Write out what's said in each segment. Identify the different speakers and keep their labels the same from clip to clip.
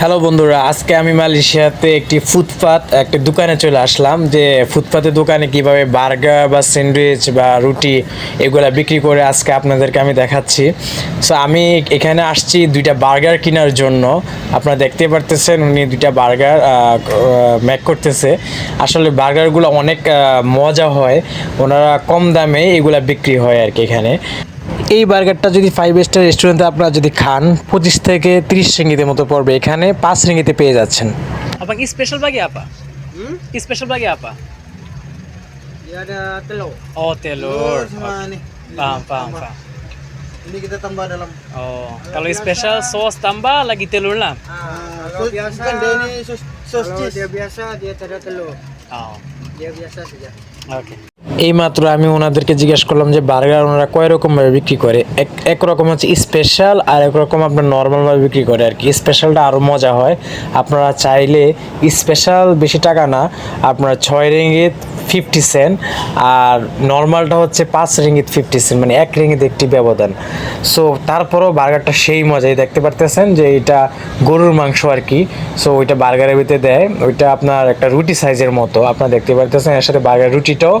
Speaker 1: Hello বন্ধুরা, আজকে আমি মালয়েশিয়াতে একটি ফুটপাত, একটি দোকানে চলে আসলাম, যে ফুটপাতের দোকানে কীভাবে বার্গার বা স্যান্ডউইচ বা রুটি এগুলা বিক্রি করে আজকে আপনাদেরকে আমি দেখাচ্ছি। সো আমি এখানে আসছি দুইটা বার্গার কেনার জন্য। আপনারা দেখতে পারতেছেন, উনি দুইটা বার্গার ম্যাক করতেছে। আসলে বার্গারগুলো অনেক মজা হয়, ওনারা কম দামে এগুলা বিক্রি হয় আর কি এখানে। এই বার্গারটা যদি ফাইভ স্টার রেস্টুরেন্টে আপনারা যদি খান পঁচিশ থেকে ত্রিশ সিঙ্গিতে মতো পড়বে এখানে পাঁচ সিঙ্গিতে পেয়ে যাচ্ছেন।
Speaker 2: আপনাকে স্পেশাল বাগে
Speaker 3: আপা?
Speaker 2: কি স্পেশাল বাগে
Speaker 3: আপা?
Speaker 1: এইমাত্র আমি ওনাদেরকে জিজ্ঞেস করলাম যে বার্গার ওনারা কয় রকমভাবে বিক্রি করে? এক এক রকম হচ্ছে স্পেশাল আর এক রকম আপনার নর্মালভাবে বিক্রি করে আর কি। স্পেশালটা আরও মজা হয়। আপনারা চাইলে স্পেশাল বেশি টাকা না, আপনারা ছয় রিঙ্গিত ফিফটি সেন্ট আর নর্মালটা হচ্ছে পাঁচ রিঙ্গিত ফিফটি সেন্ট মানে এক রিঙ্গিত একটি ব্যবধান। সো তারপরেও বার্গারটা সেই মজাই দেখতে পারতেছেন যে এটা গরুর মাংস আর কি। সো ওইটা বার্গারের ভিতরে দেয়। ওইটা আপনার একটা রুটি সাইজের মতো। আপনারা দেখতে পারতেছেন এর সাথে বার্গার রুটিটাও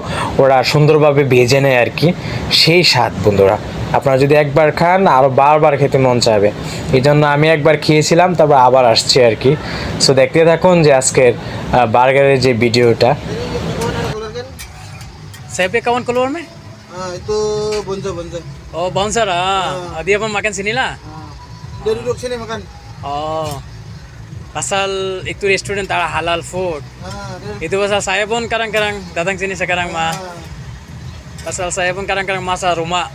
Speaker 1: ওরা সুন্দরভাবে ভেজে নেয় আর কি সেই স্বাদ বন্ধুরা। আপনারা যদি একবার খান আরও বারবার খেতে মন চাবে এই জন্য আমি একবার খেয়েছিলাম তারপর আবার আসছি আর কি। সো দেখতে থাকুন যে আজকের বার্গারের যে ভিডিওটা।
Speaker 3: punya kawan keluar meh?
Speaker 4: Ah, itu bonzo bonzo.
Speaker 3: Oh, bouncer ah. Lah. Oh. Pasal itu restoran tak halal food.
Speaker 4: Ah.
Speaker 3: Itu pasal saya pun kadang-kadang datang sini sekarang mah.
Speaker 4: Ah.
Speaker 3: Pasal saya pun kadang-kadang masak rumah.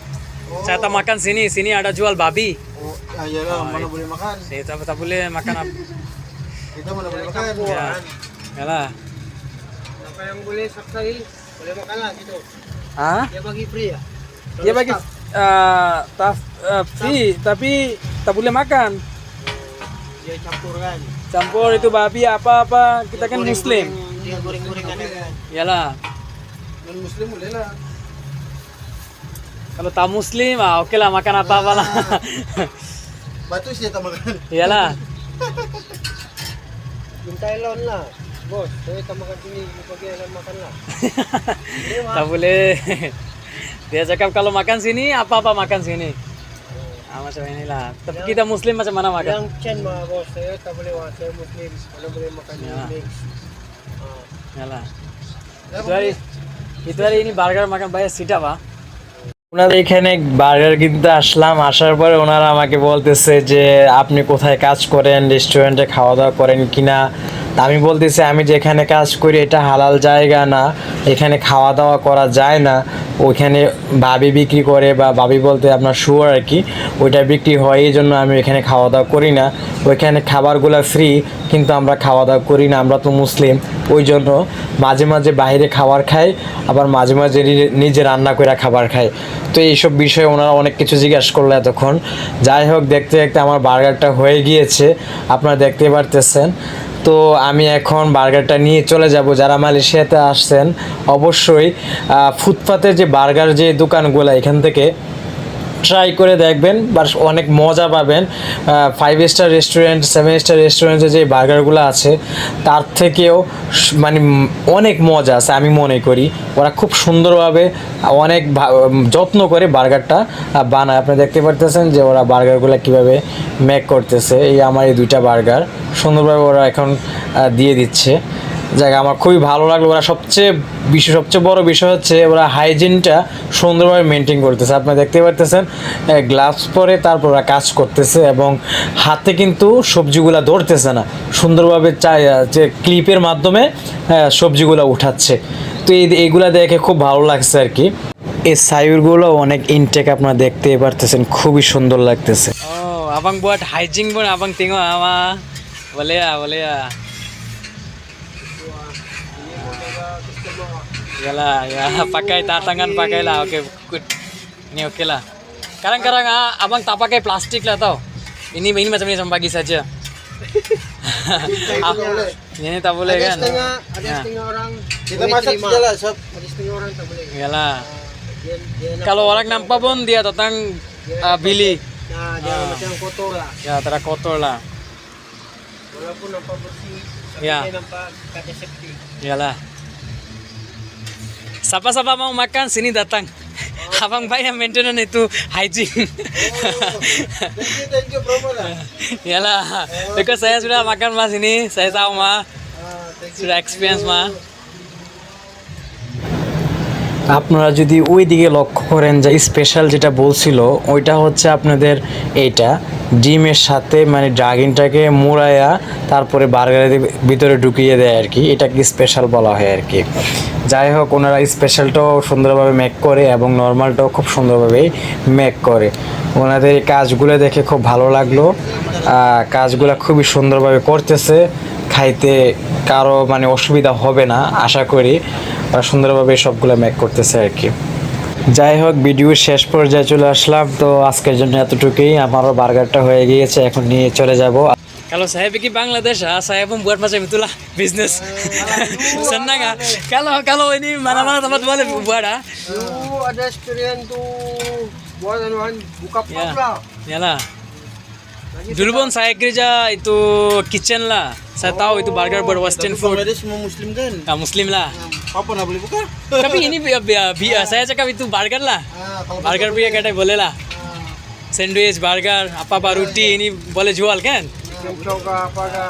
Speaker 3: Saya tak makan sini, sini ada jual babi.
Speaker 4: Oh, ah, iyalah, mana boleh makan.
Speaker 3: Saya tak, tak boleh makan apa.
Speaker 4: Kita mana boleh makan.
Speaker 3: Ya. Yalah.
Speaker 2: Siapa yang boleh saksai boleh makan lah gitu.
Speaker 3: Ah?
Speaker 2: Dia bagi free ya.
Speaker 3: Dia bagi uh, taf, uh, free tapi tak boleh makan.
Speaker 2: Dia campur kan.
Speaker 3: Campur itu babi apa-apa, kita kan muslim.
Speaker 2: Dia goreng-gorengan.
Speaker 4: Non muslim boleh lah.
Speaker 3: Kalau tak muslim, ah oke lah makan apa-apa lah.
Speaker 4: Batu sih tak makan.
Speaker 3: Iyalah.
Speaker 2: Minta elon lah. Bos, saya tak makan sini, bagi elon makan lah.
Speaker 3: tak boleh. Dia cakap kalau makan sini, apa-apa makan sini. Ah, macam inilah. Tapi kita muslim macam mana makan?
Speaker 2: Yang Chen mah bos, saya tak boleh wah, saya muslim. Mana boleh makan
Speaker 3: Ya.
Speaker 2: mix. Ah.
Speaker 3: Yalah. Itu hari, itu hari ini burger makan bayar sita pak.
Speaker 1: ওনাদের এখানে burger কিনতে আসলাম আসার পরে ওনারা আমাকে বলতেছে যে আপনি কোথায় কাজ করেন রেস্টুরেন্টে খাওয়া দাওয়া করেন কিনা আমি বলতেছি, আমি যেখানে কাজ করি, এটা হালাল জায়গা না। এখানে খাওয়া দাওয়া করা যায় না। ওইখানে ভাবি বিক্রি করে বা ভাবি বলতে আপনার শুয়ার আর কি, ওইটা বিক্রি হয়, এই জন্য আমি এখানে খাওয়া দাওয়া করি না। ওইখানে খাবারগুলো ফ্রি কিন্তু আমরা খাওয়া দাওয়া করি না, আমরা তো মুসলিম। ওই জন্য মাঝে মাঝে বাইরে খাবার খাই, আবার মাঝে মাঝে নিজে রান্না করে খাবার খাই। তো এইসব বিষয়ে ওনারা অনেক কিছু জিজ্ঞাসা করল এতক্ষণ। যাই হোক দেখতে দেখতে আমার বার্গারটা হয়ে গিয়েছে। আপনারা দেখতে পারতেছেন। তো আমি এখন বার্গারটা নিয়ে চলে যাব। যারা মালয়েশিয়াতে আসছেন, অবশ্যই ফুটপাতে ফুটপাতের যে বার্গার যে দোকানগুলো এখান থেকে ট্রাই করে দেখবেন বা অনেক মজা পাবেন। Five star restaurant seven star রেস্টুরেন্টে যে বার্গারগুলো আছে, তার থেকেও মানে অনেক মজা আছে আমি মনে করি। ওরা খুব সুন্দরভাবে অনেক যত্ন করে বার্গারটা বানায়। আপনি দেখতে পারতেছেন যে ওরা বার্গারগুলো কীভাবে মেক করতেছে। এই আমার এই দুইটা বার্গার সুন্দরভাবে ওরা এখন দিয়ে দিচ্ছে। জায়গা আমার খুবই ভালো লাগল। ওরা সবচেয়ে বিষয় সবচেয়ে বড় বিষয় হচ্ছে ওরা হাইজিনটা সুন্দরভাবে মেনটেন করতেছে। আপনি দেখতে পারতেছেন গ্লাভস পরে তারপর ওরা কাজ করতেছে এবং হাতে কিন্তু সবজিগুলা ধরতেছে না। সুন্দরভাবে চাই যে ক্লিপের মাধ্যমে সবজিগুলো উঠাচ্ছে। তো এই এইগুলা দেখে খুব ভালো লাগছে আর কি। এই সাইরগুলো অনেক ইনটেক আপনারা দেখতে পারতেছেন খুবই সুন্দর লাগতেছে।
Speaker 3: Oh, abang buat hygiene pun abang tengok ama. Boleh ya, ya lah ya pakai tatangan pakai lah, oke, okay. ini oke okay lah. Karena karena ah, abang tak pakai plastik lah tau. Ini ini macam ini sampai pagi saja. ah, ini ini tak boleh
Speaker 2: ada
Speaker 3: kan?
Speaker 2: Setengah, ada
Speaker 3: ya.
Speaker 2: setengah orang.
Speaker 4: Kita masak saja lah, sob.
Speaker 2: Ada setengah orang tak boleh. ya lah, ah,
Speaker 3: Kalau orang nampak pun dia datang uh, beli.
Speaker 2: Nah, dia
Speaker 3: uh,
Speaker 2: macam kotor lah.
Speaker 3: Ya, terak kotor lah.
Speaker 2: Walaupun nampak bersih, tapi
Speaker 3: ya.
Speaker 2: dia nampak kaca ya
Speaker 3: lah Siapa-siapa mau makan sini datang. Abang Baik yang maintenance itu hygiene.
Speaker 4: Thank you, thank you, promo lah.
Speaker 3: Iyalah. Because saya sudah makan mas ini, saya tahu mah.
Speaker 4: Ah.
Speaker 3: Sudah experience mah.
Speaker 1: আপনারা যদি ওই দিকে লক্ষ্য করেন যে special যেটা বলছিল, ওইটা হচ্ছে আপনাদের এইটা। ডিমের সাথে মানে ড্রাগিনটাকে মোড়ায়া তারপরে বার্গারের ভিতরে ঢুকিয়ে দেয় আর কি। এটাকে স্পেশাল বলা হয় আর কি। যাই হোক, ওনারা স্পেশালটাও সুন্দরভাবে মেক করে এবং নর্মালটাও খুব সুন্দরভাবে মেক করে। ওনাদের কাজগুলো দেখে খুব ভালো লাগল। কাজগুলো খুবই সুন্দরভাবে করতেছে। খাইতে কারও মানে অসুবিধা হবে না, আশা করি। তারা সুন্দরভাবে সবগুলো ম্যাক করতেছে আর কি। যাই হোক ভিডিও শেষ পর্যায়ে চলে আসলাম। তো আজকের জন্য এতটুকুই। আমারও বার্গারটা হয়ে গিয়েছে এখন নিয়ে চলে যাব।
Speaker 3: কালো সাহেব
Speaker 2: কি বাংলাদেশ? সাহেব বুয়ার মাছ আমি বিজনেস সন্নাগা
Speaker 3: কালো
Speaker 2: কালো
Speaker 3: ওই নিয়ে মারা মারা তোমার বলে বুয়ারা। না। দুর্বন সাহেগ্রিজা এই তো কিচেনলা স্যার
Speaker 4: তাও
Speaker 3: এই
Speaker 4: তো বার্গার বড় ওয়েস্টার্ন
Speaker 3: ফুড মুসলিম মুসলিমলা
Speaker 4: Apa nak boleh buka?
Speaker 3: Tapi ini biar biar biar saya cakap itu burger lah.
Speaker 4: Ah,
Speaker 3: Burger
Speaker 4: buka
Speaker 3: biar
Speaker 4: boleh.
Speaker 3: kata boleh lah. Sandwich, burger, apa apa roti ini boleh jual kan?
Speaker 2: Kencok ke apa ke.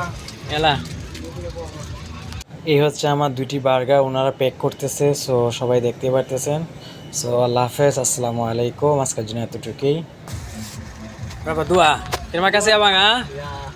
Speaker 3: Yalah.
Speaker 1: এই হচ্ছে আমার দুটি burger ওনারা pack করতেছে so সবাই দেখতে পারতেছেন so আল্লাহ হাফেজ আসসালামু আলাইকুম আজকের জন্য এতটুকুই
Speaker 3: dua? Terima kasih abang ah.
Speaker 2: Ya.